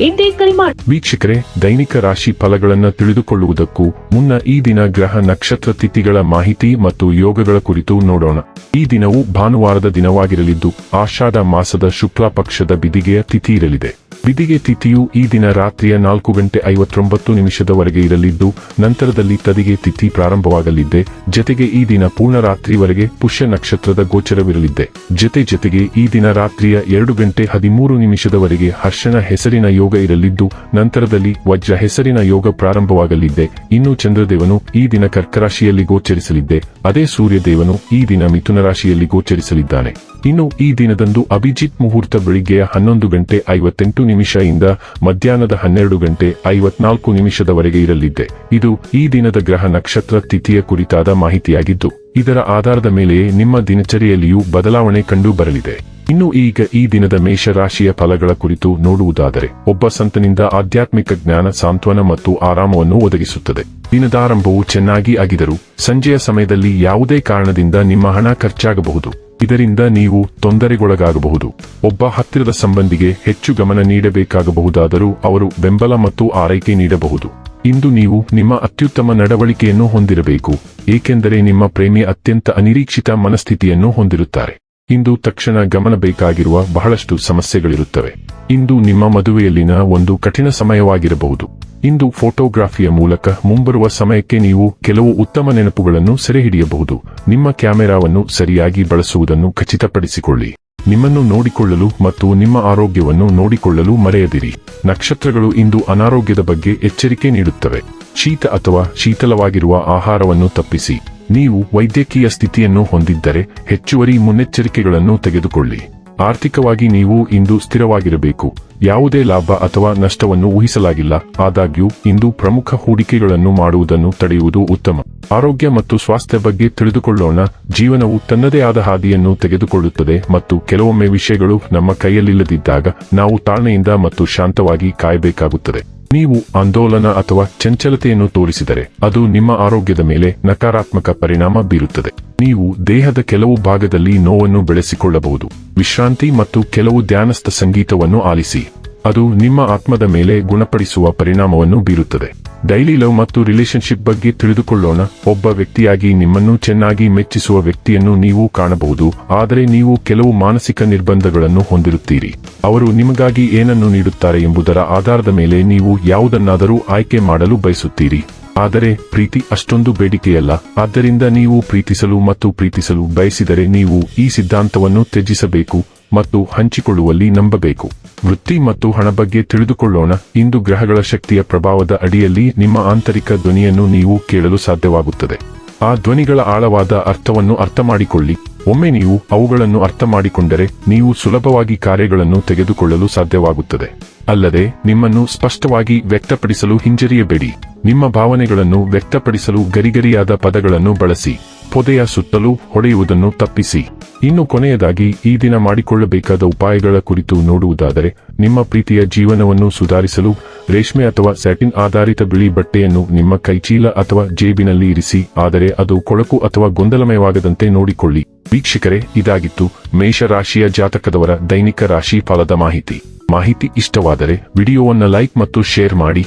ಎಂದೇ ಕರೆ ಮಾಡಿ ವೀಕ್ಷಕರೇ, ದೈನಿಕ ರಾಶಿ ಫಲಗಳನ್ನು ತಿಳಿದುಕೊಳ್ಳುವುದಕ್ಕೂ ಮುನ್ನ ಈ ದಿನ ಗ್ರಹ ನಕ್ಷತ್ರ ತಿಥಿಗಳ ಮಾಹಿತಿ ಮತ್ತು ಯೋಗಗಳ ಕುರಿತು ನೋಡೋಣ. ಈ ದಿನವು ಭಾನುವಾರದ ದಿನವಾಗಿರಲಿದ್ದು, ಆಷಾಢ ಮಾಸದ ಶುಕ್ಲ ಪಕ್ಷದ ಬಿದಿಗೆಯ ತಿಥಿ ಇರಲಿದೆ. ಬಿದಿಗೆ ತಿಥಿಯು ಈ ದಿನ ರಾತ್ರಿಯ ನಾಲ್ಕು ಗಂಟೆ ಐವತ್ತೊಂಬತ್ತು ನಿಮಿಷದವರೆಗೆ ಇರಲಿದ್ದು, ನಂತರದಲ್ಲಿ ತದಿಗೆ ತಿಥಿ ಪ್ರಾರಂಭವಾಗಲಿದ್ದೆ. ಜತೆಗೆ ಈ ದಿನ ಪೂರ್ಣ ರಾತ್ರಿವರೆಗೆ ಪುಷ್ಯ ನಕ್ಷತ್ರದ ಗೋಚರವಿರಲಿದ್ದೆ. ಜತೆ ಜತೆಗೆ ಈ ದಿನ ರಾತ್ರಿಯ ಎರಡು ಗಂಟೆ ಹದಿಮೂರು ನಿಮಿಷದವರೆಗೆ ಹರ್ಷನ ಹೆಸರಿನ ಯೋಗ ಇರಲಿದ್ದು, ನಂತರದಲ್ಲಿ ವಜ್ರ ಹೆಸರಿನ ಯೋಗ ಪ್ರಾರಂಭವಾಗಲಿದ್ದೆ. ಇನ್ನು ಚಂದ್ರದೇವನು ಈ ದಿನ ಕರ್ಕರಾಶಿಯಲ್ಲಿ ಗೋಚರಿಸಲಿದ್ದೆ. ಅದೇ ಸೂರ್ಯದೇವನು ಈ ದಿನ ಮಿಥುನ ರಾಶಿಯಲ್ಲಿ ಗೋಚರಿಸಲಿದ್ದಾನೆ. ಇನ್ನು ಈ ದಿನದಂದು ಅಭಿಜಿತ್ ಮುಹೂರ್ತ ಬೆಳಿಗ್ಗೆಯ ಹನ್ನೊಂದು ಗಂಟೆ ಐವತ್ತೆಂಟು ನಿಮಿಷದಿಂದ ಮಧ್ಯಾಹ್ನದ ಹನ್ನೆರಡು ಗಂಟೆ ಐವತ್ನಾಲ್ಕು ನಿಮಿಷದವರೆಗೆ ಇರಲಿದ್ದೆ. ಇದು ಈ ದಿನದ ಗ್ರಹ ನಕ್ಷತ್ರ ತಿಥಿಯ ಕುರಿತಾದ ಮಾಹಿತಿಯಾಗಿದ್ದು, ಇದರ ಆಧಾರದ ಮೇಲೆ ನಿಮ್ಮ ದಿನಚರಿಯಲ್ಲಿಯೂ ಬದಲಾವಣೆ ಕಂಡು ಬರಲಿದೆ. ಇನ್ನು ಈಗ ಈ ದಿನದ ಮೇಷರಾಶಿಯ ಫಲಗಳ ಕುರಿತು ನೋಡುವುದಾದರೆ, ಒಬ್ಬ ಸಂತನಿಂದ ಆಧ್ಯಾತ್ಮಿಕ ಜ್ಞಾನ, ಸಾಂತ್ವನ ಮತ್ತು ಆರಾಮವನ್ನು ಒದಗಿಸುತ್ತದೆ. ದಿನದಾರಂಭವು ಚೆನ್ನಾಗಿ ಆಗಿದರೂ, ಸಂಜೆಯ ಸಮಯದಲ್ಲಿ ಯಾವುದೇ ಕಾರಣದಿಂದ ನಿಮ್ಮ ಹಣ ಖರ್ಚಾಗಬಹುದು. ಇದರಿಂದ ನೀವು ತೊಂದರೆಗೊಳಗಾಗಬಹುದು. ಒಬ್ಬ ಹತ್ತಿರದ ಸಂಬಂಧಿಗೆ ಹೆಚ್ಚು ಗಮನ ನೀಡಬೇಕಾಗಬಹುದಾದರೂ ಅವರು ಬೆಂಬಲ ಮತ್ತು ಆರೈಕೆ ನೀಡಬಹುದು. ಇಂದು ನೀವು ನಿಮ್ಮ ಅತ್ಯುತ್ತಮ ನಡವಳಿಕೆಯನ್ನು ಹೊಂದಿರಬೇಕು, ಏಕೆಂದರೆ ನಿಮ್ಮ ಪ್ರೇಮಿ ಅತ್ಯಂತ ಅನಿರೀಕ್ಷಿತ ಮನಸ್ಥಿತಿಯನ್ನು ಹೊಂದಿರುತ್ತಾರೆ. ಇಂದು ತಕ್ಷಣ ಗಮನ ಬೇಕಾಗಿರುವ ಬಹಳಷ್ಟು ಸಮಸ್ಯೆಗಳಿರುತ್ತವೆ. ಇಂದು ನಿಮ್ಮ ಮದುವೆಯಲ್ಲಿನ ಒಂದು ಕಠಿಣ ಸಮಯವಾಗಿರಬಹುದು. ಇಂದು ಫೋಟೋಗ್ರಾಫಿಯ ಮೂಲಕ ಮುಂಬರುವ ಸಮಯಕ್ಕೆ ನೀವು ಕೆಲವು ಉತ್ತಮ ನೆನಪುಗಳನ್ನು ಸೆರೆಹಿಡಿಯಬಹುದು. ನಿಮ್ಮ ಕ್ಯಾಮೆರಾವನ್ನು ಸರಿಯಾಗಿ ಬಳಸುವುದನ್ನು ಖಚಿತಪಡಿಸಿಕೊಳ್ಳಿ. ನಿಮ್ಮನ್ನು ನೋಡಿಕೊಳ್ಳಲು ಮತ್ತು ನಿಮ್ಮ ಆರೋಗ್ಯವನ್ನು ನೋಡಿಕೊಳ್ಳಲು ಮರೆಯದಿರಿ. ನಕ್ಷತ್ರಗಳು ಇಂದು ಅನಾರೋಗ್ಯದ ಬಗ್ಗೆ ಎಚ್ಚರಿಕೆ ನೀಡುತ್ತವೆ. ಶೀತ ಅಥವಾ ಶೀತಲವಾಗಿರುವ ಆಹಾರವನ್ನು ತಪ್ಪಿಸಿ. ನೀವು ವೈದ್ಯಕೀಯ ಸ್ಥಿತಿಯನ್ನು ಹೊಂದಿದ್ದರೆ ಹೆಚ್ಚುವರಿ ಮುನ್ನೆಚ್ಚರಿಕೆಗಳನ್ನು ತೆಗೆದುಕೊಳ್ಳಿ. ಆರ್ಥಿಕವಾಗಿ ನೀವು ಇಂದು ಸ್ಥಿರವಾಗಿರಬೇಕು. ಯಾವುದೇ ಲಾಭ ಅಥವಾ ನಷ್ಟವನ್ನು ಊಹಿಸಲಾಗಿಲ್ಲ. ಆದಾಗ್ಯೂ, ಇಂದು ಪ್ರಮುಖ ಹೂಡಿಕೆಗಳನ್ನು ಮಾಡುವುದನ್ನು ತಡೆಯುವುದು ಉತ್ತಮ. ಆರೋಗ್ಯ ಮತ್ತು ಸ್ವಾಸ್ಥ್ಯ ಬಗ್ಗೆ ತಿಳಿದುಕೊಳ್ಳೋಣ. ಜೀವನವು ತನ್ನದೇ ಆದ ಹಾದಿಯನ್ನು ತೆಗೆದುಕೊಳ್ಳುತ್ತದೆ ಮತ್ತು ಕೆಲವೊಮ್ಮೆ ವಿಷಯಗಳು ನಮ್ಮ ಕೈಯಲ್ಲಿಲ್ಲದಿದ್ದಾಗ ನಾವು ತಾಳ್ಮೆಯಿಂದ ಮತ್ತು ಶಾಂತವಾಗಿ ಕಾಯಬೇಕಾಗುತ್ತದೆ. ನೀವು ಆಂದೋಲನ ಅಥವಾ ಚಂಚಲತೆಯನ್ನು ತೋರಿಸಿದರೆ ಅದು ನಿಮ್ಮ ಆರೋಗ್ಯದ ಮೇಲೆ ನಕಾರಾತ್ಮಕ ಪರಿಣಾಮ ಬೀರುತ್ತದೆ. ನೀವು ದೇಹದ ಕೆಲವು ಭಾಗದಲ್ಲಿ ನೋವನ್ನು ಬೆಳೆಸಿಕೊಳ್ಳಬಹುದು. ವಿಶ್ರಾಂತಿ ಮತ್ತು ಕೆಲವು ಧ್ಯಾನಸ್ಥ ಸಂಗೀತವನ್ನು ಆಲಿಸಿ. ಅದು ನಿಮ್ಮ ಆತ್ಮದ ಮೇಲೆ ಗುಣಪಡಿಸುವ ಪರಿಣಾಮವನ್ನು ಬೀರುತ್ತದೆ. ಡೈಲಿ ಲವ್ ಮತ್ತು ರಿಲೇಶನ್ಶಿಪ್ ಬಗ್ಗೆ ತಿಳಿದುಕೊಳ್ಳೋಣ. ಒಬ್ಬ ವ್ಯಕ್ತಿಯಾಗಿ ನಿಮ್ಮನ್ನು ಚೆನ್ನಾಗಿ ಮೆಚ್ಚಿಸುವ ವ್ಯಕ್ತಿಯನ್ನು ನೀವು ಕಾಣಬಹುದು. ಆದರೆ ನೀವು ಕೆಲವು ಮಾನಸಿಕ ನಿರ್ಬಂಧಗಳನ್ನು ಹೊಂದಿರುತ್ತೀರಿ. ಅವರು ನಿಮಗಾಗಿ ಏನನ್ನು ನೀಡುತ್ತಾರೆ ಎಂಬುದರ ಆಧಾರದ ಮೇಲೆ ನೀವು ಯಾವುದನ್ನಾದರೂ ಆಯ್ಕೆ ಮಾಡಲು ಬಯಸುತ್ತೀರಿ. ಆದರೆ ಪ್ರೀತಿ ಅಷ್ಟೊಂದು ಬೇಡಿಕೆಯಲ್ಲ. ಆದ್ದರಿಂದ ನೀವು ಪ್ರೀತಿಸಲು ಮತ್ತು ಪ್ರೀತಿಸಲು ಬಯಸಿದರೆ ನೀವು ಈ ಸಿದ್ಧಾಂತವನ್ನು ತ್ಯಜಿಸಬೇಕು. ಮತ್ತು ಹಂಚಿಕೊಳ್ಳುವಲ್ಲಿ ನಂಬಬೇಕು. ವೃತ್ತಿ ಮತ್ತು ಹಣ ಬಗ್ಗೆ ತಿಳಿದುಕೊಳ್ಳೋಣ. ಇಂದು ಗ್ರಹಗಳ ಶಕ್ತಿಯ ಪ್ರಭಾವದ ಅಡಿಯಲ್ಲಿ ನಿಮ್ಮ ಆಂತರಿಕ ಧ್ವನಿಯನ್ನು ನೀವು ಕೇಳಲು ಸಾಧ್ಯವಾಗುತ್ತದೆ. ಆ ಧ್ವನಿಗಳ ಆಳವಾದ ಅರ್ಥವನ್ನು ಅರ್ಥಮಾಡಿಕೊಳ್ಳಿ. ಒಮ್ಮೆ ನೀವು ಅವುಗಳನ್ನು ಅರ್ಥ ಮಾಡಿಕೊಂಡರೆ ನೀವು ಸುಲಭವಾಗಿ ಕಾರ್ಯಗಳನ್ನು ತೆಗೆದುಕೊಳ್ಳಲು ಸಾಧ್ಯವಾಗುತ್ತದೆ. ಅಲ್ಲದೆ, ನಿಮ್ಮನ್ನು ಸ್ಪಷ್ಟವಾಗಿ ವ್ಯಕ್ತಪಡಿಸಲು ಹಿಂಜರಿಯಬೇಡಿ. ನಿಮ್ಮ ಭಾವನೆಗಳನ್ನು ವ್ಯಕ್ತಪಡಿಸಲು ಗರಿಗರಿಯಾದ ಪದಗಳನ್ನು ಬಳಸಿ. ಪೊದೆಯ ಸುತ್ತಲೂ ಹೊಡೆಯುವುದನ್ನು ತಪ್ಪಿಸಿ. ಇನ್ನು ಕೊನೆಯದಾಗಿ, ಈ ದಿನ ಮಾಡಿಕೊಳ್ಳಬೇಕಾದ ಉಪಾಯಗಳ ಕುರಿತು ನೋಡುವುದಾದರೆ, ನಿಮ್ಮ ಪ್ರೀತಿಯ ಜೀವನವನ್ನು ಸುಧಾರಿಸಲು ರೇಷ್ಮೆ ಅಥವಾ ಸ್ಯಾಟಿನ್ ಆಧಾರಿತ ಬಿಳಿ ಬಟ್ಟೆಯನ್ನು ನಿಮ್ಮ ಕೈಚೀಲ ಅಥವಾ ಜೇಬಿನಲ್ಲಿ ಇರಿಸಿ, ಆದರೆ ಅದು ಕೊಳಕು ಅಥವಾ ಗೊಂದಲಮಯವಾಗದಂತೆ ನೋಡಿಕೊಳ್ಳಿ. ವೀಕ್ಷಕರೇ, ಇದಾಗಿತ್ತು ಮೇಷರಾಶಿಯ ಜಾತಕದವರ ದೈನಿಕ ರಾಶಿ ಫಲದ ಮಾಹಿತಿ. ಮಾಹಿತಿ ಇಷ್ಟವಾದರೆ, ವಿಡಿಯೋವನ್ನು ಲೈಕ್ ಮತ್ತು ಶೇರ್ ಮಾಡಿ.